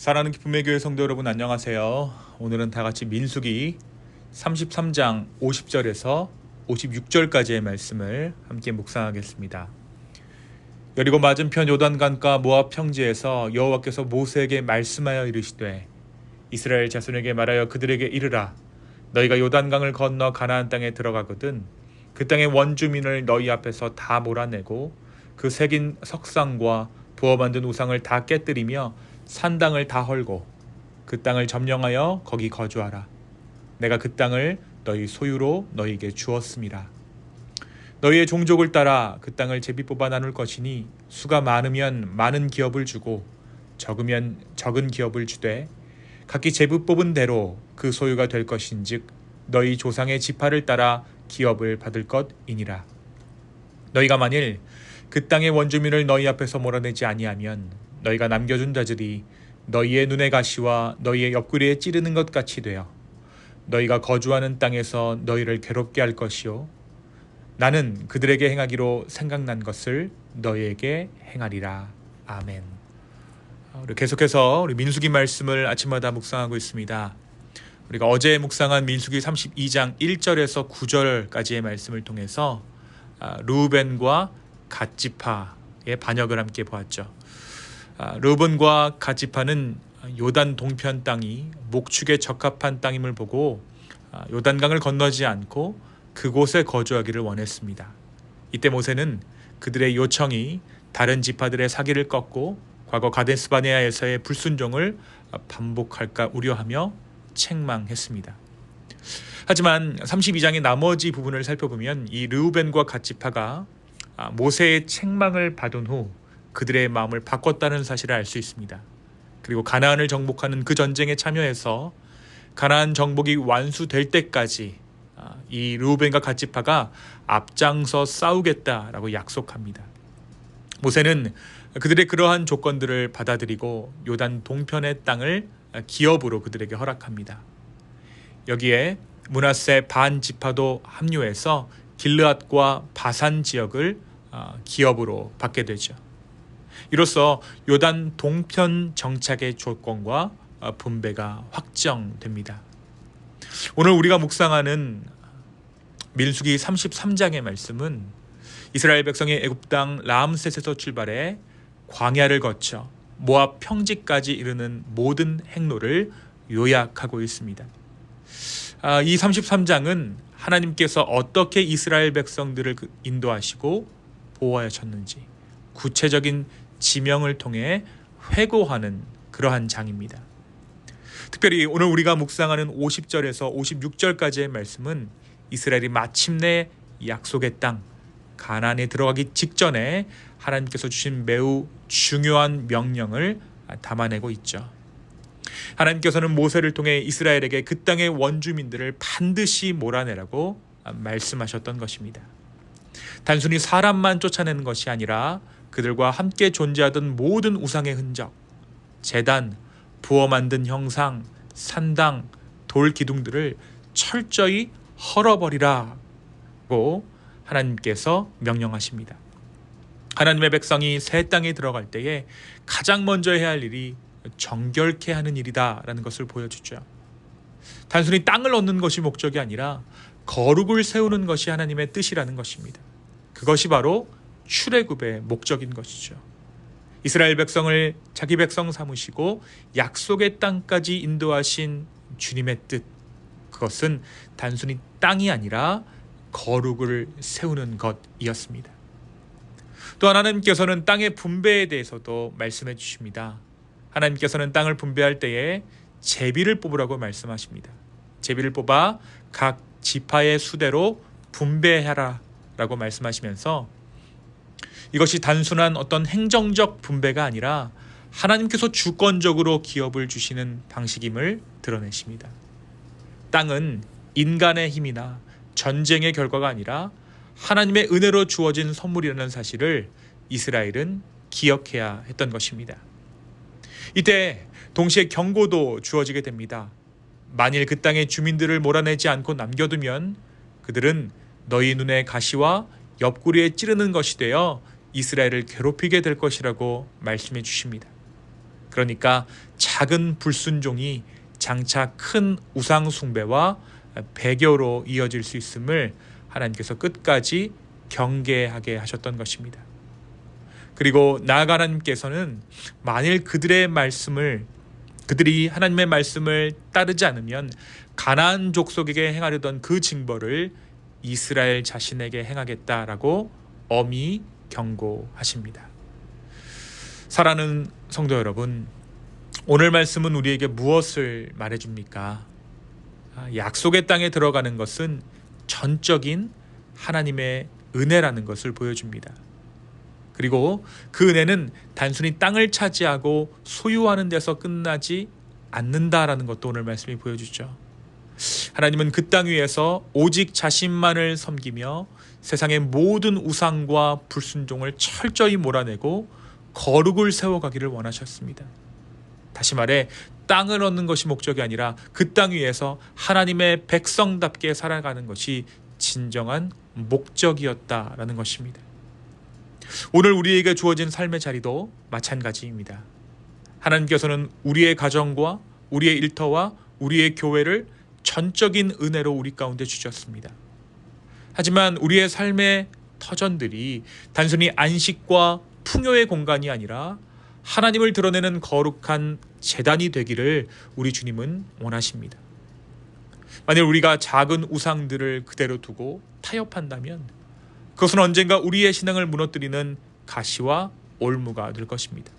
사랑하는 기쁨의 교회 성도 여러분 안녕하세요. 오늘은 다 같이 민수기 33장 50절에서 56절까지의 말씀을 함께 묵상하겠습니다. 여리고 맞은편 요단강가 모압 평지에서 여호와께서 모세에게 말씀하여 이르시되 이스라엘 자손에게 말하여 그들에게 이르라 너희가 요단강을 건너 가나안 땅에 들어가거든 그 땅의 원주민을 너희 앞에서 다 몰아내고 그 새긴 석상과 부어 만든 우상을 다 깨뜨리며 산당을 다 헐고 그 땅을 점령하여 거기 거주하라. 내가 그 땅을 너희 소유로 너희에게 주었음이라. 너희의 종족을 따라 그 땅을 제비 뽑아 나눌 것이니 수가 많으면 많은 기업을 주고 적으면 적은 기업을 주되 각기 제비 뽑은 대로 그 소유가 될 것인즉 너희 조상의 지파를 따라 기업을 받을 것이니라. 너희가 만일 그 땅의 원주민을 너희 앞에서 몰아내지 아니하면 너희가 남겨준 자들이 너희의 눈의 가시와 너희의 옆구리에 찌르는 것 같이 되어 너희가 거주하는 땅에서 너희를 괴롭게 할 것이요 나는 그들에게 행하기로 생각난 것을 너희에게 행하리라 아멘. 우리 계속해서 우리 민수기 말씀을 아침마다 묵상하고 있습니다. 우리가 어제 묵상한 민수기 32장 1절에서 9절까지의 말씀을 통해서 아, 루벤과 갓지파의 반역을 함께 보았죠. 아, 르본과 가지파는 요단 동편 땅이 목축에 적합한 땅임을 보고 아, 요단강을 건너지 않고 그곳에 거주하기를 원했습니다. 이때 모세는 그들의 요청이 다른 지파들의 사기를 꺾고 과거 가데스바네아에서의 불순종을 반복할까 우려하며 책망했습니다. 하지만 32장의 나머지 부분을 살펴보면 이 르우벤과 갓지파가 아, 모세의 책망을 받은 후 그들의 마음을 바꿨다는 사실을 알 수 있습니다. 그리고 가나안을 정복하는 그 전쟁에 참여해서 가나안 정복이 완수될 때까지 아, 이 루벤과 가치파가 앞장서 싸우겠다라고 약속합니다. 모세는 그들의 그러한 조건들을 받아들이고 요단 동편의 땅을 기업으로 그들에게 허락합니다. 여기에 문하세 반 지파도 합류해서 길르앗과 바산 지역을 아, 기업으로 받게 되죠. 이로써 요단 동편 정착의 조건과 어, 분배가 확정됩니다. 오늘 우리가 묵상하는 민수기 33장의 말씀은 이스라엘 백성이 애굽 땅 라암셋에서 출발해 광야를 거쳐 모압 평지까지 이르는 모든 행로를 요약하고 있습니다. 아, 이 33장은 하나님께서 어떻게 이스라엘 백성들을 그 인도하시고 보호하셨는지 구체적인 지명을 통해 회고하는 그러한 장입니다. 특별히 오늘 우리가 묵상하는 50절에서 56절까지의 말씀은 이스라엘이 마침내 약속의 땅 가나안에 들어가기 직전에 하나님께서 주신 매우 중요한 명령을 담아내고 있죠. 하나님께서는 모세를 통해 이스라엘에게 그 땅의 원주민들을 반드시 몰아내라고 말씀하셨던 것입니다. 단순히 사람만 쫓아내는 것이 아니라 그들과 함께 존재하던 모든 우상의 흔적, 재단, 부어 만든 형상, 산당, 돌 기둥들을 철저히 헐어버리라 고 하나님께서 명령하십니다. 하나님의 백성이 새 땅에 들어갈 때에 가장 먼저 해야 할 일이 정결케 하는 일이다라는 것을 보여주죠. 단순히 땅을 얻는 것이 목적이 아니라 거룩을 세우는 것이 하나님의 뜻이라는 것입니다. 그것이 바로 출애굽의 목적인 것이죠. 이스라엘 백성을 자기 백성 삼으시고 약속의 땅까지 인도하신 주님의 뜻 그것은 단순히 땅이 아니라 거룩을 세우는 것이었습니다. 또 하나님께서는 땅의 분배에 대해서도 말씀해 주십니다. 하나님께서는 땅을 분배할 때에 제비를 뽑으라고 말씀하십니다. 제비를 뽑아 각 지파의 수대로 분배하라라고 말씀하시면서 이것이 단순한 어떤 행정적 분배가 아니라 하나님께서 주권적으로 기업을 주시는 방식임을 드러내십니다. 땅은 인간의 힘이나 전쟁의 결과가 아니라 하나님의 은혜로 주어진 선물이라는 사실을 이스라엘은 기억해야 했던 것입니다. 이때 동시에 경고도 주어지게 됩니다. 만일 그 땅의 주민들을 몰아내지 않고 남겨두면 그들은 너희 눈의 가시와 옆구리에 찌르는 것이 되어 이스라엘을 괴롭히게 될 것이라고 말씀해 주십니다. 그러니까 작은 불순종이 장차 큰 우상 숭배와 배교로 이어질 수 있음을 하나님께서 끝까지 경계하게 하셨던 것입니다. 그리고 나아가 하나님께서는 만일 그들의 말씀을 그들이 하나님의 말씀을 따르지 않으면 가나안 족속에게 행하려던 그 징벌을 이스라엘 자신에게 행하겠다라고 엄히 경고하십니다. 사랑하는 성도 여러분, 오늘 말씀은 우리에게 무엇을 말해줍니까? 아, 약속의 땅에 들어가는 것은 전적인 하나님의 은혜라는 것을 보여줍니다. 그리고 그 은혜는 단순히 땅을 차지하고 소유하는 데서 끝나지 않는다라는 것도 오늘 말씀이 보여주죠. 하나님은 그 땅 위에서 오직 자신만을 섬기며 세상의 모든 우상과 불순종을 철저히 몰아내고 거룩을 세워가기를 원하셨습니다. 다시 말해 땅을 얻는 것이 목적이 아니라 그 땅 위에서 하나님의 백성답게 살아가는 것이 진정한 목적이었다라는 것입니다. 오늘 우리에게 주어진 삶의 자리도 마찬가지입니다. 하나님께서는 우리의 가정과 우리의 일터와 우리의 교회를 전적인 은혜로 우리 가운데 주셨습니다. 하지만 우리의 삶의 터전들이 단순히 안식과 풍요의 공간이 아니라 하나님을 드러내는 거룩한 재단이 되기를 우리 주님은 원하십니다. 만일 우리가 작은 우상들을 그대로 두고 타협한다면 그것은 언젠가 우리의 신앙을 무너뜨리는 가시와 올무가 될 것입니다.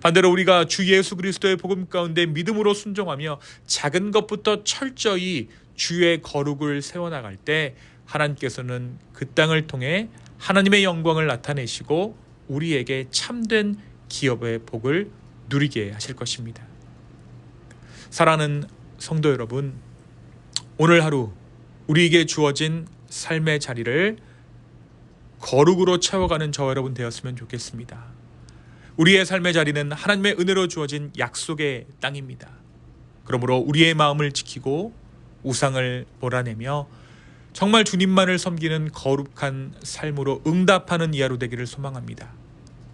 반대로 우리가 주 예수 그리스도의 복음 가운데 믿음으로 순종하며 작은 것부터 철저히 주의 거룩을 세워나갈 때 하나님께서는 그 땅을 통해 하나님의 영광을 나타내시고 우리에게 참된 기업의 복을 누리게 하실 것입니다. 사랑하는 성도 여러분, 오늘 하루 우리에게 주어진 삶의 자리를 거룩으로 채워가는 저 여러분 되었으면 좋겠습니다. 우리의 삶의 자리는 하나님의 은혜로 주어진 약속의 땅입니다. 그러므로 우리의 마음을 지키고 우상을 몰아내며 정말 주님만을 섬기는 거룩한 삶으로 응답하는 이하로 되기를 소망합니다.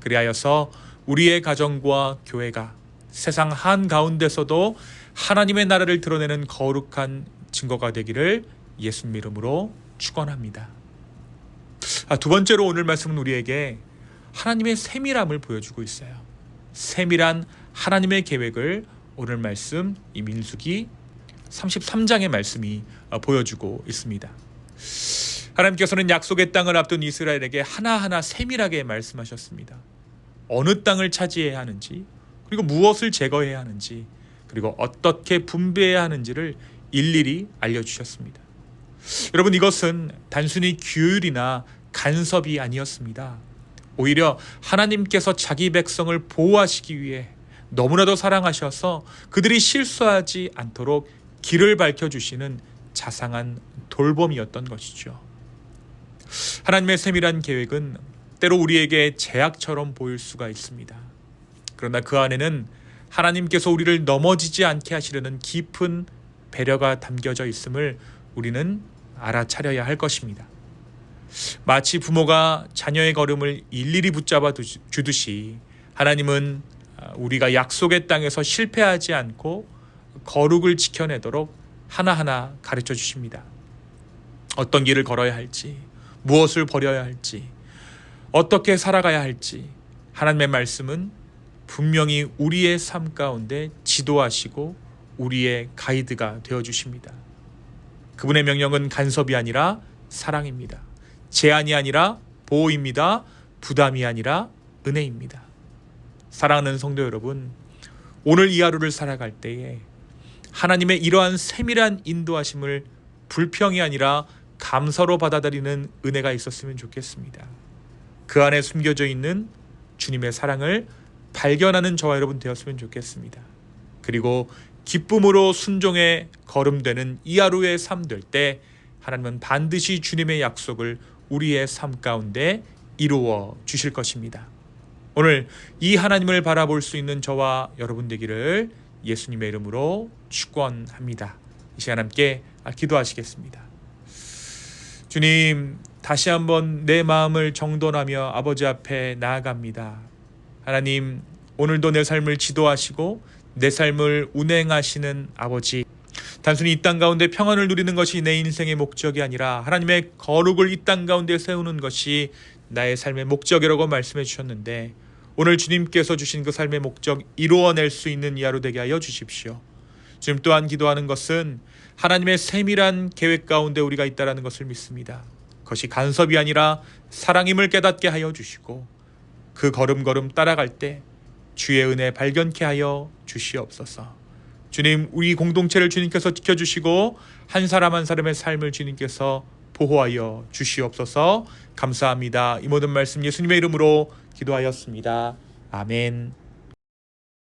그리하여서 우리의 가정과 교회가 세상 한 가운데서도 하나님의 나라를 드러내는 거룩한 증거가 되기를 예수님 이름으로 축원합니다. 아, 두 번째로 오늘 말씀은 우리에게 하나님의 세밀함을 보여주고 있어요. 세밀한 하나님의 계획을 오늘 말씀 이 민수기 33장의 말씀이 어, 보여주고 있습니다. 하나님께서는 약속의 땅을 앞둔 이스라엘에게 하나하나 세밀하게 말씀하셨습니다. 어느 땅을 차지해야 하는지, 그리고 무엇을 제거해야 하는지, 그리고 어떻게 분배해야 하는지를 일일이 알려주셨습니다. 여러분, 이것은 단순히 규율이나 간섭이 아니었습니다. 오히려 하나님께서 자기 백성을 보호하시기 위해 너무나도 사랑하셔서 그들이 실수하지 않도록 길을 밝혀주시는 자상한 돌봄이었던 것이죠. 하나님의 세밀한 계획은 때로 우리에게 제약처럼 보일 수가 있습니다. 그러나 그 안에는 하나님께서 우리를 넘어지지 않게 하시려는 깊은 배려가 담겨져 있음을 우리는 알아차려야 할 것입니다. 마치 부모가 자녀의 걸음을 일일이 붙잡아 주듯이 하나님은 아, 우리가 약속의 땅에서 실패하지 않고 거룩을 지켜내도록 하나하나 가르쳐 주십니다. 어떤 길을 걸어야 할지, 무엇을 버려야 할지, 어떻게 살아가야 할지 하나님의 말씀은 분명히 우리의 삶 가운데 지도하시고 우리의 가이드가 되어 주십니다. 그분의 명령은 간섭이 아니라 사랑입니다. 제한이 아니라 보호입니다. 부담이 아니라 은혜입니다. 사랑하는 성도 여러분, 오늘 이 하루를 살아갈 때에 하나님의 이러한 세밀한 인도하심을 불평이 아니라 감사로 받아들이는 은혜가 있었으면 좋겠습니다. 그 안에 숨겨져 있는 주님의 사랑을 발견하는 저와 여러분 되었으면 좋겠습니다. 그리고 기쁨으로 순종에 걸음되는 이 하루의 삶 될 때 하나님은 반드시 주님의 약속을 우리의 삶 가운데 이루어 주실 것입니다. 오늘 이 하나님을 바라볼 수 있는 저와 여러분 되기를 예수님의 이름으로 축원합니다. 이 시간 함께 기도하시겠습니다. 주님, 다시 한번 내 마음을 정돈하며 아버지 앞에 나아갑니다. 하나님, 오늘도 내 삶을 지도하시고 내 삶을 운행하시는 아버지. 단순히 이 땅 가운데 평안을 누리는 것이 내 인생의 목적이 아니라 하나님의 거룩을 이 땅 가운데 세우는 것이 나의 삶의 목적이라고 말씀해 주셨는데 오늘 주님께서 주신 그 삶의 목적 이루어낼 수 있는 이하로 되게 하여 주십시오. 지금 또한 기도하는 것은 하나님의 세밀한 계획 가운데 우리가 있다라는 것을 믿습니다. 그것이 간섭이 아니라 사랑임을 깨닫게 하여 주시고 그 걸음걸음 따라갈 때 주의 은혜 발견케 하여 주시옵소서. 주님, 우리 공동체를 주님께서 지켜주시고 한 사람 한 사람의 삶을 주님께서 보호하여 주시옵소서. 감사합니다. 이 모든 말씀 예수님의 이름으로 기도하였습니다. 아멘.